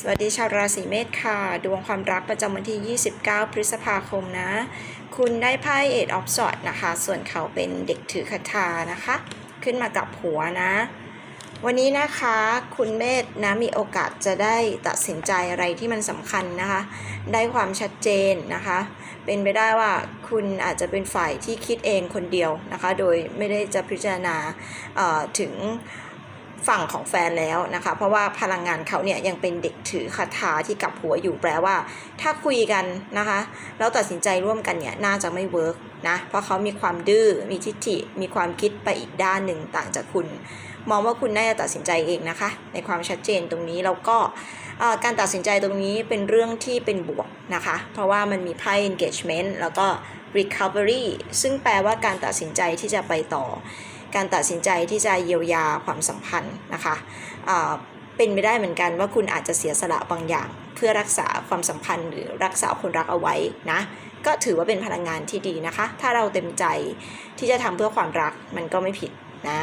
สวัสดีชาวราศีเมษค่ะ ดวงความรักประจำวันที่ 29 พฤษภาคมนะ คุณได้ไพ่เอ็ดออฟสอดนะคะ ส่วนเขาเป็นเด็กถือคาถานะคะ ขึ้นมากับหัวนะ วันนี้นะคะคุณเมธนะมีโอกาสจะได้ตัดสินใจอะไรที่มันสำคัญนะคะ ได้ความชัดเจนนะคะ เป็นไปได้ว่าคุณอาจจะเป็นฝ่ายที่คิดเองคนเดียวนะคะ โดยไม่ได้จะพิจารณาถึง ฝั่งของแฟนแล้วนะคะ เพราะว่าพลังงานเขาเนี่ยยังเป็นเด็กถือคาถาที่กับหัวอยู่แปลว่า ถ้าคุยกันนะคะแล้วตัดสินใจร่วมกันเนี่ยน่าจะไม่เวิร์กนะเพราะเขามีความดื้อมีทิฐิมีความคิดไปอีกด้านหนึ่งต่างจากคุณ มองว่าคุณน่าจะตัดสินใจเองนะคะ ในความชัดเจนตรงนี้แล้วก็การตัดสินใจตรงนี้เป็นเรื่องที่เป็นบวกนะคะ เพราะว่ามันมีไพ่ engagement แล้วก็ recovery ซึ่งแปลว่าการตัดสินใจที่จะไปต่อ การตัดสินใจที่จะเยียวยาความสัมพันธ์นะคะอ่าเป็นไปได้เหมือนกันว่าคุณอาจจะเสียสละบางอย่าง เพื่อรักษาความสัมพันธ์หรือรักษาคนรักเอาไว้นะก็ถือว่าเป็นพลังงานที่ดีนะคะ ถ้าเราเต็มใจที่จะทำเพื่อความรักมันก็ไม่ผิดนะ